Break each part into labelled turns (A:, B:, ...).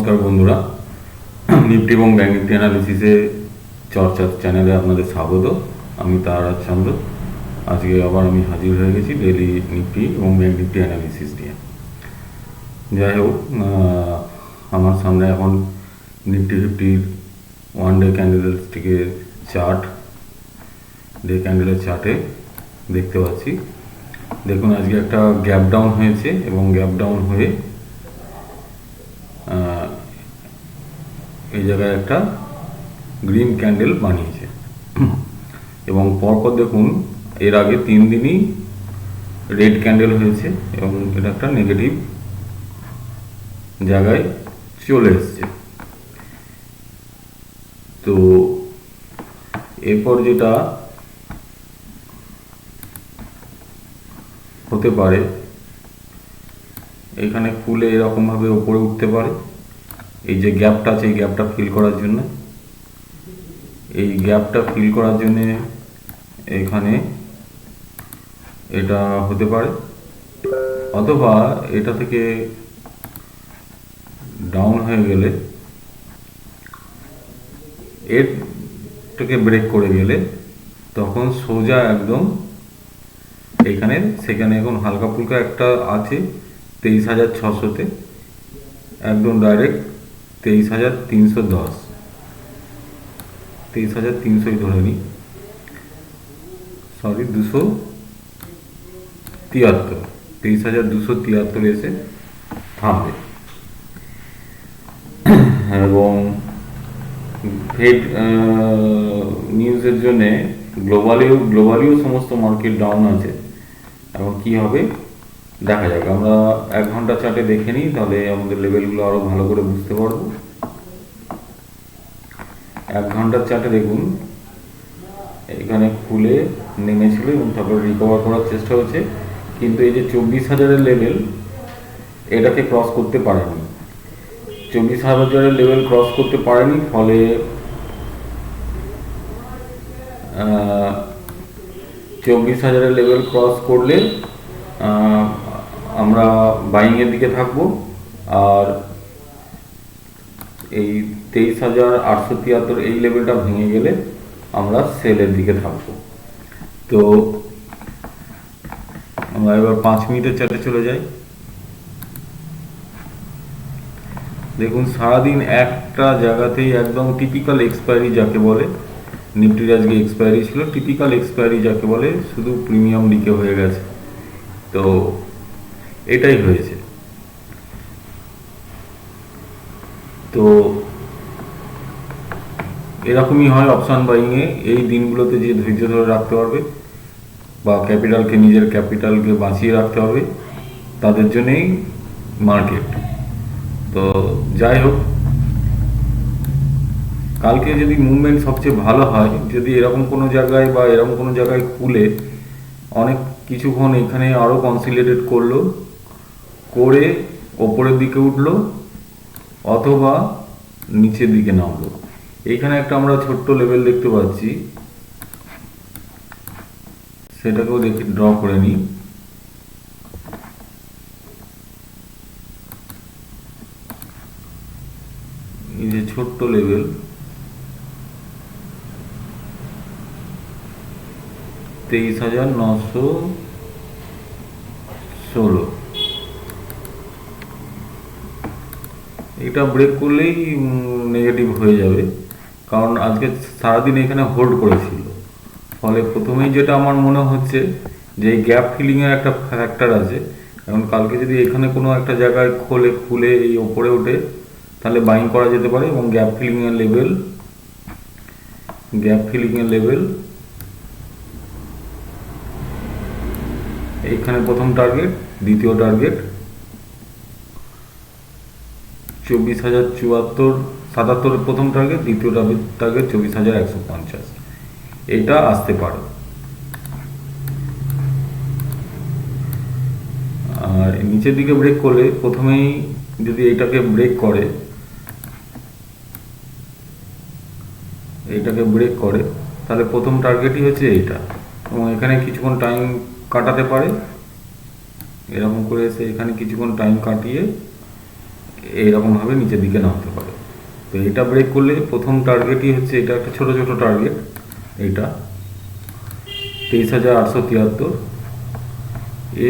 A: নমস্কার বন্ধুরা। নিফটি এবং ব্যাংক নিফটি অ্যানালিসিসে চর্চা চ্যানেলে আপনাদের স্বাগত। আমি তারাজ চন্দ্র আজকে আবার আমি হাজির হয়ে গেছি ডেলি নিফটি এবং ব্যাংক নিফটি অ্যানালিসিস নিয়ে। যাই হোক আমার সামনে এখন নিফটি ফিফটির ওয়ান ডে ক্যান্ডেলস্টিকের চার্ট ডে ক্যান্ডেলের চার্টে দেখতে পাচ্ছি। দেখুন, আজকে একটা গ্যাপ ডাউন হয়েছে এবং গ্যাপ ডাউন হয়ে এই জায়গায় একটা গ্রিন ক্যান্ডেল বানিয়েছে। এবং পরপর দেখুন, এর আগে তিন দিনই রেড ক্যান্ডেল হয়েছে এবং এটা একটা নেগেটিভ জায়গায় চলে এসছে। তো এরপর যেটা হতে পারে, এখানে খুলে এরকমভাবে ওপরে উঠতে পারে। এই যে গ্যাপটা আছে, এই গ্যাপটা ফিল করার জন্য, এই গ্যাপটা ফিল করার জন্য এখানে এটা হতে পারে, অথবা এটা থেকে ডাউন হয়ে গেলে এরটাকে ব্রেক করে গেলে তখন সোজা একদম এখানে, সেখানে এখন হালকা ফুলকা একটা আছে, তেইশ হাজার ছশোতে, একদম ডাইরেক্ট তেইশ হাজার তিনশো দশ। তেইশ হাজার তিনশোই ধরে নিই সরি, দুশো তিয়াত্তর। তেইশ হাজার দুশো তিয়াত্তর এসে থামবে। এবং ফেড নিউজের জন্য গ্লোবালিও গ্লোবালিও সমস্ত মার্কেট ডাউন আছে। এখন কি হবে? দেখা যাক, আমরা এক ঘণ্টা চার্টে দেখে নিই, তাহলে আমাদের লেভেলগুলো আরও ভালো করে বুঝতে পারব। এক ঘণ্টার চার্টে দেখুন, এখানে খুলে নেমেছিল এবং তারপর রিকভার করার চেষ্টা হচ্ছে কিন্তু এই যে চব্বিশ হাজারের লেভেল এটাকে ক্রস করতে পারেনি। চব্বিশ হাজারের লেভেল ক্রস করতে পারেনি, ফলে চব্বিশ হাজারের লেভেল ক্রস করলে আমরা বাইং এর দিকে থাকব, আর এই তেইশ হাজার আটশো তিয়াত্তর এই লেভেলটা ভেঙে গেলে আমরা সেলের দিকে থাকব। তো আমরা এবার পাঁচ মিনিটের চার্টে চলে যাই। দেখুন, সারাদিন একটা জায়গাতেই একদম টিপিক্যাল এক্সপায়ারি যাকে বলে নিফটির আজকে এক্সপায়ারি ছিল টিপিক্যাল এক্সপায়ারি যাকে বলে শুধু প্রিমিয়াম ডিকে হয়ে গেছে। তো এটাই হয়েছে। তো এরকমই হয় অপশন বাইংয়ে এই দিনগুলোতে যে ধৈর্য ধরে রাখতে পারবে বা ক্যাপিটালকে নিজের ক্যাপিটালকে বাঁচিয়ে রাখতে হবে, তাদের জন্যই মার্কেট তো যাই হোক, কালকে যদি মুভমেন্ট সবচেয়ে ভালো হয়, যদি এরকম কোনো জায়গায় বা এরকম কোনো জায়গায় খুলে অনেক কিছুক্ষণ এখানে আরও কনসিলেটেড করল করে ওপরের দিকে উঠল অথবা নিচের দিকে নামলো। এখানে একটা আমরা ছোট্ট লেভেল দেখতে পাচ্ছি। সেটাকেও দেখে, ড্র করে নিই। এই যে ছোট্ট লেভেল তেইশ হাজার নশো ষোলো। এটা ব্রেক করলেই নেগেটিভ হয়ে যাবে। কারণ আজকে সারাদিন এখানে হোল্ড করেছিল। ফলে প্রথমেই যেটা আমার মনে হচ্ছে, যে এই গ্যাপ ফিলিংয়ের একটা ফ্যাক্টর আছে। কারণ কালকে যদি এখানে কোনো একটা জায়গায় খোলে, খুলে এই ওপরে ওঠে, তাহলে বাইং করা যেতে পারে এবং গ্যাপ ফিলিংয়ের লেভেল গ্যাপ ফিলিংয়ের লেভেল এইখানে প্রথম টার্গেট দ্বিতীয় টার্গেট চব্বিশ হাজার চুয়াত্তর সাতাত্তর প্রথম টার্গেট দ্বিতীয় টার্গেট চব্বিশ হাজার একশো পঞ্চাশ। এটা আসতে পারে। আর নিচের দিকে ব্রেক করলে প্রথমেই যদি এটাকে ব্রেক করে, এটাকে ব্রেক করে, তাহলে প্রথম টার্গেটই হচ্ছে এইটা। এবং এখানে কিছুক্ষণ টাইম কাটাতে পারে। এরকম করে এসে এখানে কিছুক্ষণ টাইম কাটিয়ে এইরকমভাবে নিচের দিকে নামতে পারে। তো এটা ব্রেক করলে প্রথম টার্গেটই হচ্ছে এটা একটা ছোট ছোট টার্গেট এটা তেইশ হাজার আটশো তিয়াত্তর।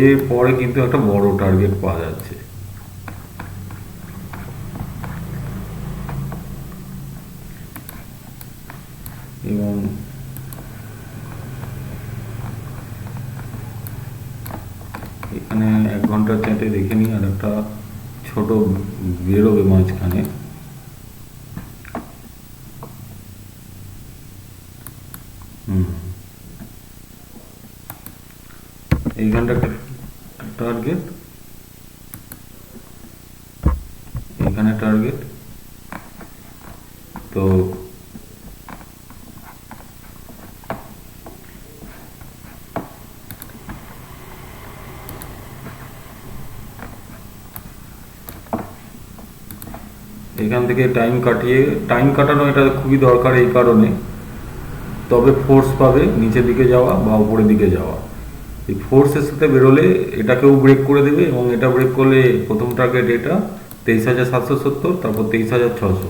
A: এরপরে কিন্তু একটা বড় টার্গেট পাওয়া যাচ্ছে এবং এখানে এক ঘণ্টার চ্যাটে দেখে নিই আর একটা ছোট বেরোবে মাঝখানে হুম এইখানটা টার্গেট এখানে টার্গেট তো এখান থেকে টাইম কাটিয়ে টাইম কাটানো এটা খুবই দরকার এই কারণে। তবে ফোর্স পাবে নিচের দিকে যাওয়া বা উপরের দিকে যাওয়া। এই ফোর্সের সাথে বেরোলে এটাকেও ব্রেক করে দেবে এবং এটা ব্রেক করলে প্রথম টার্গেট এটা তেইশ হাজার সাতশো সত্তর, তারপর তেইশ হাজার ছশো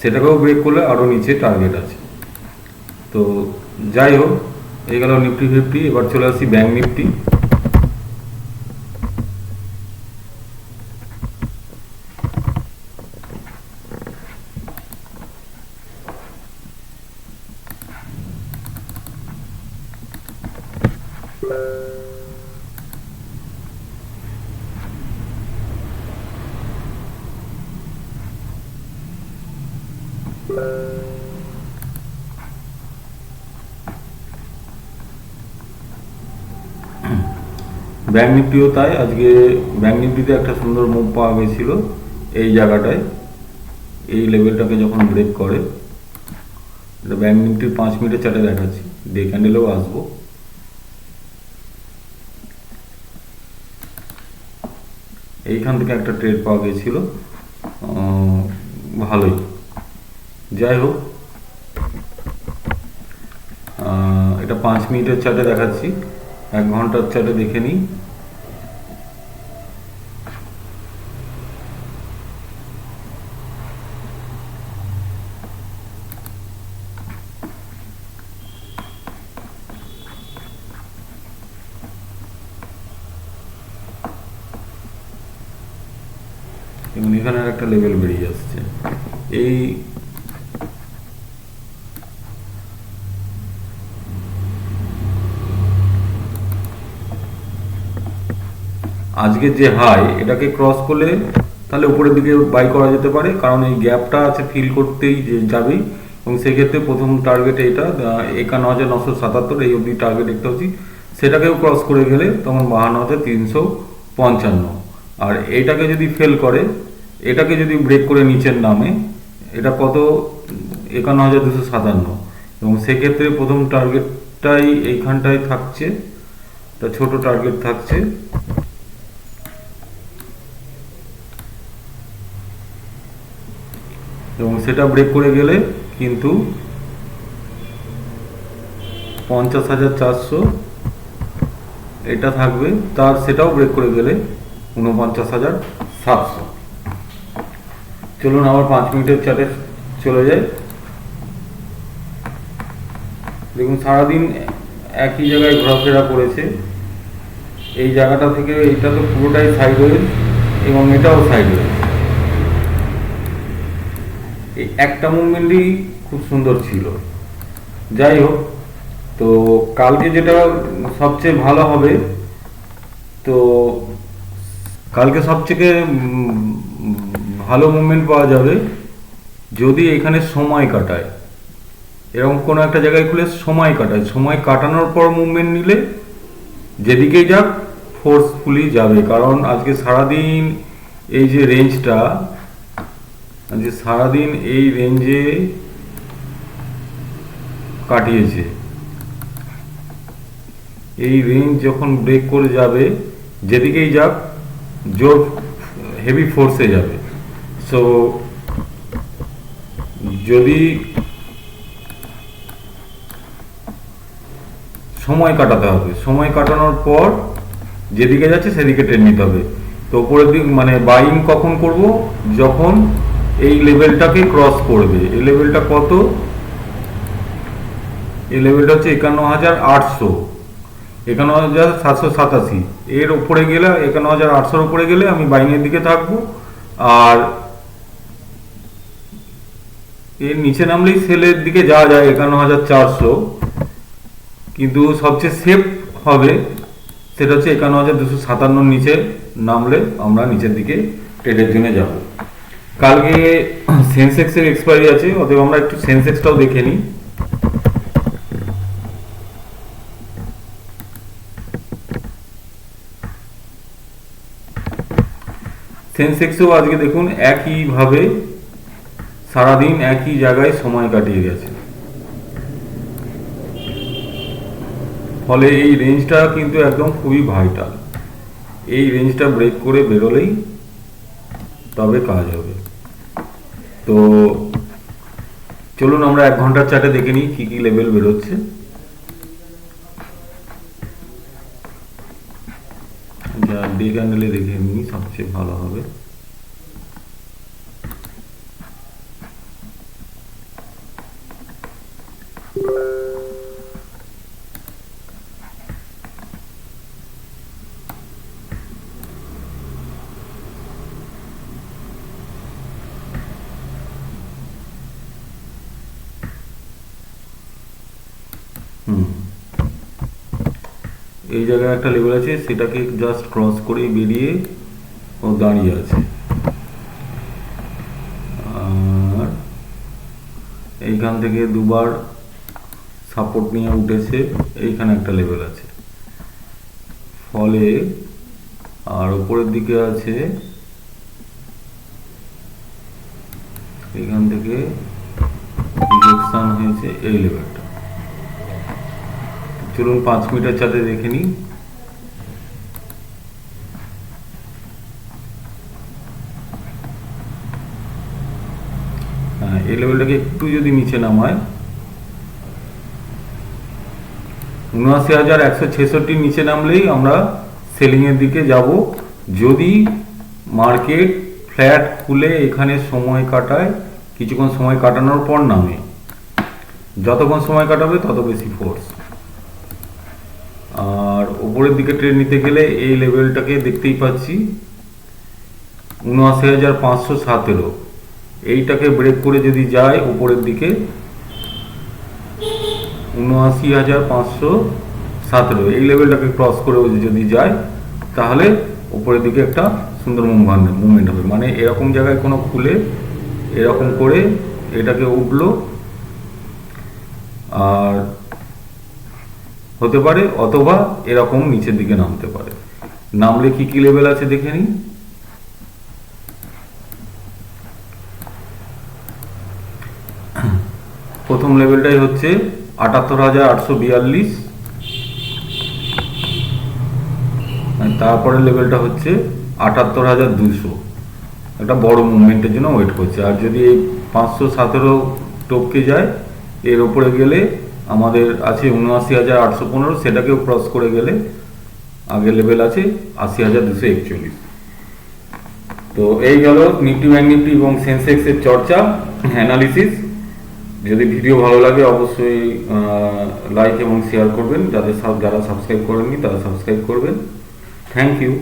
A: সেটাকেও ব্রেক করলে আরও নিচে টার্গেট আছে। তো যাই হোক, এই গেল নিফটি ফিফটি, এবার চলে আসি ব্যাঙ্ক নিফটি। ব্যাঙ্ক নিফটিও তাই, আজকে ব্যাঙ্ক নিফটিতে একটা সুন্দর মুভ পাওয়া গেছিল, এই জায়গাটায়। এই লেভেলটাকে যখন ব্রেক করে এটা ব্যাঙ্ক নিফটির পাঁচ মিনিটের চার্টে দেখাচ্ছি ডে ক্যান্ডেলেও আসব। এইখান থেকে একটা ট্রেড পাওয়া গিয়েছিল। ভালোই। যাই হোক এটা পাঁচ মিনিটের চার্টে দেখাচ্ছি। এক ঘণ্টার চার্টে দেখে নিই এবং এখানে আর একটা লেভেল বেরিয়ে আসছে এই আজকে যে হাই এটাকে ক্রস করলে তাহলে উপরের দিকে বাই করা যেতে পারে, কারণ এই গ্যাপটা আছে ফিল করতেই যাবেই। এবং সেক্ষেত্রে প্রথম টার্গেট এটা একান্ন হাজার নশো সাতাত্তর এই অবধি টার্গেট দেখতে পাচ্ছি। সেটাকেও ক্রস করে গেলে তখন বাহান্ন হাজার তিনশো পঞ্চান্ন। আর এটাকে যদি ফেল করে, এটাকে যদি ব্রেক করে নিচের নামে, এটা কত? একান্ন হাজার দুশো সাতান্ন। এবং সেক্ষেত্রে প্রথম টার্গেটটাই এইখানটায় থাকছে ছোট টার্গেট থাকছে। এবং সেটা ব্রেক করে গেলে কিন্তু পঞ্চাশ হাজার চারশো এটা থাকবে, তার সেটাও ব্রেক করে গেলে উনপঞ্চাশ হাজার সাতশো। চলুন আবার পাঁচ মিনিটের চার্টে চলে যাই। দেখুন, সারাদিন একই জায়গায় ঘোরাফেরা করেছে। এই জায়গাটা থেকে এটা তো পুরোটাই সাইড এবং এটাও সাইড এই একটা মুভমেন্টই খুব সুন্দর ছিল। যাই হোক তো কালকে যেটা সবচেয়ে ভালো হবে তো কালকে উম, ভালো মুভমেন্ট পাওয়া যাবে যদি এখানে সময় কাটায়। এরকম কোনো একটা জায়গায় খুলে সময় কাটায়। সময় কাটানোর পর মুভমেন্ট নিলে যেদিকেই যাক ফোর্সফুলি যাবে। কারণ আজকে সারাদিন এই যে রেঞ্জটা আজকে সারাদিন এই রেঞ্জে কাটিয়েছে। এই রেঞ্জ যখন ব্রেক করে যাবে, যেদিকেই যাক, জোর হেভি ফোর্সে যাবে। সো যদি সময় কাটাতে হবে, সময় কাটানোর পর যেদিকে যাচ্ছে সেদিকে ট্রেন নিতে হবে। তো উপরের দিক মানে বাইং কখন করব? যখন এই লেভেলটাকে ক্রস করবে। এই লেভেলটা কত? এই লেভেলটা হচ্ছে একান্ন হাজার আটশো। একান্ন হাজার সাতশো সাতাশি। এর উপরে গেলে, একান্ন হাজার আটশোর উপরে গেলে আমি বাইংয়ের দিকে থাকব। আর এর নিচে নামলেই সেলের দিকে যাওয়া যায়, একান্ন হাজার চারশো। কিন্তু সবচেয়ে সেফ হবে, সেটা হচ্ছে একান্ন হাজার দুশো সাতান্নর নিচে নামলে আমরা নিচের দিকে ট্রেডের জন্য যাব। কালকে সেন্সেক্সের এক্সপায়ারি আছে, অতএব আমরা একটু সেন্সেক্সটাও দেখে নিই। সেন্সেক্সও আজকে দেখুন একইভাবে সারাদিন একই জায়গায় সময় কাটিয়ে গেছে। ফলে এই রেঞ্জটা কিন্তু একদম খুবই ভাইটাল এই রেঞ্জটা ব্রেক করে বেরোলেই তবে কাজ হবে। তো চলুন আমরা এক ঘণ্টার চার্টে দেখে নিই কি কি লেভেল বেরোচ্ছে। যা দেখে নিই, সবচেয়ে ভালো হবে। এই জায়গায় একটা লেভেল আছে, সেটাকে জাস্ট ক্রস করে বেরিয়ে ও দাঁড়িয়ে আছে। আর এইখান থেকে দুবার সাপোর্ট নিয়ে উঠেছে, এইখানে একটা লেভেল আছে। ফলে আর উপরের দিকে আছে এখান থেকে রিজেকশন হয়েছে এই লেভেলটা চলুন পাঁচ মিটার চাঁদে দেখে নিই। হ্যাঁ এই লেভেলটাকে একটু যদি নিচে নামায় উনআশি হাজার একশো ছেষট্টির নিচে নামলেই আমরা সেলিং এর দিকে যাব। যদি মার্কেট ফ্ল্যাট খুলে এখানে সময় কাটায়, কিছুক্ষণ সময় কাটানোর পর নামে। যতক্ষণ সময় কাটাবে তত বেশি ফোর্স উপরের দিকে ট্রেন নিতে গেলে এই লেভেলটাকে দেখতেই পাচ্ছি। উনআশি হাজার পাঁচশো সতেরো। এইটাকে ব্রেক করে যদি যায় উপরের দিকে, উনআশি হাজার পাঁচশো সতেরো। এই লেভেলটাকে ক্রস করে যদি যায়, তাহলে উপরের দিকে একটা সুন্দর মুভমেন্ট মুভমেন্ট হবে। মানে এরকম জায়গায় কোনো খুলে এরকম করে এটাকে উঠল। আর হতে পারে অথবা এরকম নিচের দিকে নামতে পারে। নামলে কি কি লেভেল আছে দেখে নিই? প্রথম লেভেলটাই হচ্ছে আটাত্তর হাজার আটশো বিয়াল্লিশ। তারপরের লেভেলটা হচ্ছে আটাত্তর হাজার দুশো একটা বড় মুভমেন্টের জন্য ওয়েট করছে। আর যদি এই পাঁচশো সতেরো টপকে যায়, এর ওপরে গেলে আমাদের আছে উনআশি হাজার আটশো পনেরো, সেটাকেও ক্রস করে গেলে আগের লেভেল আছে আশি হাজার দুশো একচল্লিশ। তো এই গেল নিফটি ব্যাংক নিফটি এবং সেন্সেক্সের চর্চা অ্যানালিসিস যদি ভিডিও ভালো লাগে অবশ্যই লাইক এবং শেয়ার করবেন। যাদের যারা সাবস্ক্রাইব করেননি, তারা সাবস্ক্রাইব করবেন। Thank you